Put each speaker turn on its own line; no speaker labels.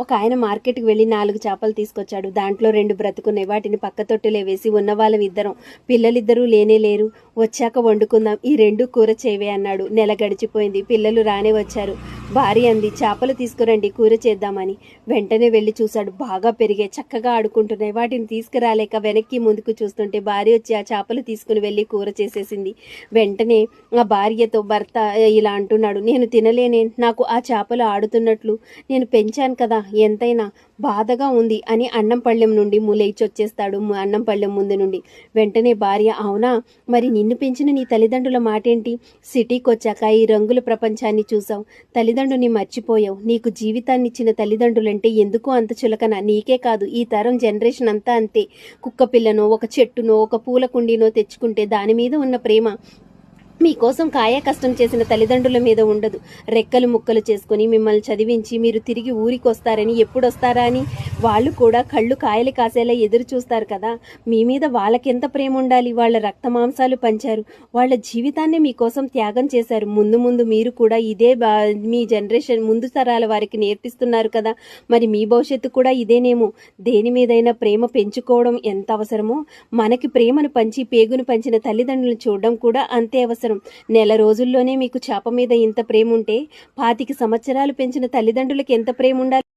ఒక ఆయన మార్కెట్కి వెళ్ళి నాలుగు చేపలు తీసుకొచ్చాడు. దాంట్లో రెండు బ్రతుకున్నాయి వాటిని పక్క తొట్టులే వేసి ఉన్న వాళ్ళం ఇద్దరం. పిల్లలిద్దరూ లేనే లేరు. వచ్చాక వండుకుందాం. ఈ రెండు కూర చేవే అన్నాడు. నెల గడిచిపోయింది. పిల్లలు రానే వచ్చారు. భార్య అంది చేపలు తీసుకురండి కూర చేద్దామని. వెంటనే వెళ్ళి చూశాడు. బాగా పెరిగే చక్కగా ఆడుకుంటున్నాయి. వాటిని తీసుకురాలేక వెనక్కి ముందుకు చూస్తుంటే భార్య వచ్చి ఆ చేపలు తీసుకుని వెళ్ళి కూర చేసేసింది. వెంటనే ఆ భార్యతో భర్త ఇలా అంటున్నాడు నేను తినలేనే నాకు ఆ చేపలు ఆడుతున్నట్లు. నేను పెంచాను కదా ఎంతైనా. బాధగా ఉంది అని అన్నంపళ్ళెం నుండి మూలేచి వచ్చేస్తాడు ము- ముందు నుండి. వెంటనే భార్య అవునా? మరి నిన్ను పెంచిన నీ తల్లిదండ్రుల మాటేంటి? సిటీకి వచ్చాక ఈ రంగుల ప్రపంచాన్ని చూసావు తల్లిదండ్రుని మర్చిపోయావు. నీకు జీవితాన్ని ఇచ్చిన తల్లిదండ్రులంటే ఎందుకు అంత చులకన? నీకే కాదు ఈ తరం జనరేషన్ అంతా అంతే. కుక్క పిల్లనో ఒక చెట్టునో ఒక పూల కుండీనో తెచ్చుకుంటే దాని మీద ఉన్న ప్రేమ మీకోసం కాయ కష్టం చేసిన తల్లిదండ్రుల మీద ఉండదు. రెక్కలు ముక్కలు చేసుకొని మిమ్మల్ని చదివించి మీరు తిరిగి ఊరికి వస్తారని ఎప్పుడు వస్తారా అని? వాళ్ళు కూడా కళ్ళు కాయలు కాసేలా ఎదురు చూస్తారు కదా. మీ మీద వాళ్ళకెంత ప్రేమ ఉండాలి? వాళ్ళ రక్త మాంసాలు పంచారు. వాళ్ళ జీవితాన్ని మీకోసం త్యాగం చేశారు. ముందు ముందు మీరు కూడా ఇదే బా- మీ జనరేషన్ ముందు తరాల వారికి నేర్పిస్తున్నారు కదా. మరి మీ భవిష్యత్తు కూడా ఇదేనేమో. దేని మీదైనా ప్రేమ పెంచుకోవడం ఎంత అవసరమో? మనకి ప్రేమను పంచి పేగును పంచిన తల్లిదండ్రులను చూడడం కూడా అంతే అవసరం. అవసరం. నెల రోజుల్లోనే మీకు చేప మీద ఇంత ప్రేమ ఉంటే పాతిక సంవత్సరాలు పెంచిన తల్లిదండ్రులకు ఎంత ప్రేమ ఉండాలి